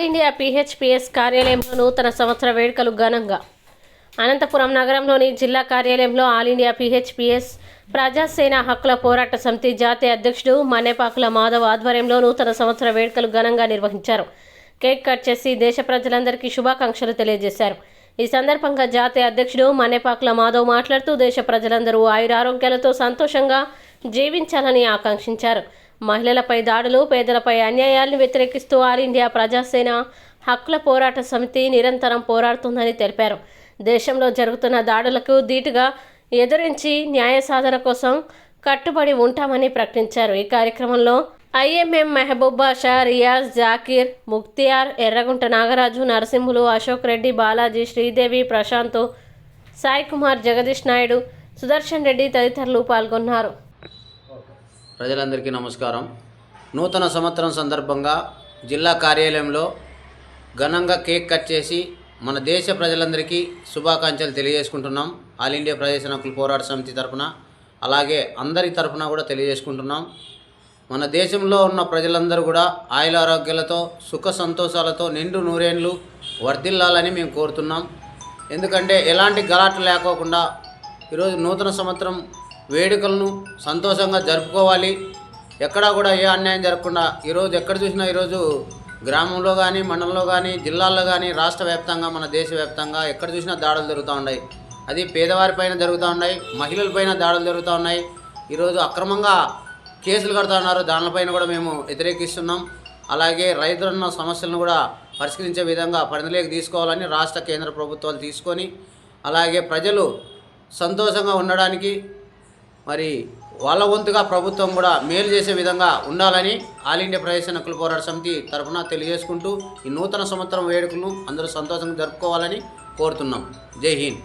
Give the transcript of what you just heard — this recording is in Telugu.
ఆల్ ఇండియా పీహెచ్పిఎస్ కార్యాలయంలో నూతన సంవత్సర వేడుకలు ఘనంగా. అనంతపురం నగరంలోని జిల్లా కార్యాలయంలో ఆల్ ఇండియా పీహెచ్పిఎస్ ప్రజాసేన హక్కుల పోరాట సమితి జాతీయ అధ్యక్షుడు మన్నెపాకుల మాధవ్ ఆధ్వర్యంలో నూతన సంవత్సర వేడుకలు ఘనంగా నిర్వహించారు. కేక్ కట్ చేసి దేశ ప్రజలందరికీ శుభాకాంక్షలు తెలియజేశారు. ఈ సందర్భంగా జాతీయ అధ్యక్షుడు మన్నెపాకుల మాధవ్ మాట్లాడుతూ దేశ ప్రజలందరూ ఆయురారోగ్యాలతో సంతోషంగా జీవించాలని ఆకాంక్షించారు. మహిళలపై దాడులు పేదలపై అన్యాయాలను వ్యతిరేకిస్తూ ఆల్ ఇండియా ప్రజాసేన హక్కుల పోరాట సమితి నిరంతరం పోరాడుతుందని తెలిపారు. దేశంలో జరుగుతున్న దాడులకు ధీటుగా ఎదురించి న్యాయ సాధన కోసం కట్టుబడి ఉంటామని ప్రకటించారు. ఈ కార్యక్రమంలో ఐఎంఎం మెహబూబా షా రియాజ్ జాకీర్ ముక్తియార్ ఎర్రగుంట నాగరాజు నరసింహులు అశోక్ రెడ్డి బాలాజీ శ్రీదేవి ప్రశాంత్ సాయి కుమార్ జగదీష్ నాయుడు సుదర్శన్ రెడ్డి తదితరులు పాల్గొన్నారు. ప్రజలందరికీ నమస్కారం. నూతన సంవత్సరం సందర్భంగా జిల్లా కార్యాలయంలో ఘనంగా కేక్ కట్ చేసి మన దేశ ప్రజలందరికీ శుభాకాంక్షలు తెలియజేసుకుంటున్నాం. ఆల్ ఇండియా ప్రదేశ హక్కుల పోరాట సమితి తరఫున అలాగే అందరి తరఫున కూడా తెలియజేసుకుంటున్నాం. మన దేశంలో ఉన్న ప్రజలందరూ కూడా ఆయుల ఆరోగ్యాలతో సుఖ సంతోషాలతో నిండు నూరేండ్లు వర్ధిల్లాలని మేము కోరుతున్నాం. ఎందుకంటే ఎలాంటి గలాట లేకోకుండా ఈరోజు నూతన సంవత్సరం వేడుకలను సంతోషంగా జరుపుకోవాలి. ఎక్కడా కూడా ఏ అన్యాయం జరగకుండా ఈరోజు ఎక్కడ చూసినా ఈరోజు గ్రామంలో కానీ మండలంలో కానీ జిల్లాల్లో కానీ రాష్ట్ర వ్యాప్తంగా మన దేశవ్యాప్తంగా ఎక్కడ చూసినా దాడులు జరుగుతూ ఉన్నాయి. అది పేదవారిపైన జరుగుతూ ఉన్నాయి మహిళలపైన దాడులు జరుగుతూ ఉన్నాయి. ఈరోజు అక్రమంగా కేసులు కడుతూ ఉన్నారు. దానిపైన కూడా మేము వ్యతిరేకిస్తున్నాం. అలాగే రైతులున్న సమస్యలను కూడా పరిష్కరించే విధంగా పరిధిలోకి తీసుకోవాలని రాష్ట్ర కేంద్ర ప్రభుత్వాలు తీసుకొని అలాగే ప్రజలు సంతోషంగా ఉండడానికి మరి వాళ్ళ వంతుగా ప్రభుత్వం కూడా మేలు చేసే విధంగా ఉండాలని ఆల్ ఇండియా ప్రవేశ నక్కుల పోరాట సమితి తరఫున తెలియజేసుకుంటూ ఈ నూతన సంవత్సరం వేడుకలను అందరూ సంతోషంగా జరుపుకోవాలని కోరుతున్నాం. జై హింద్.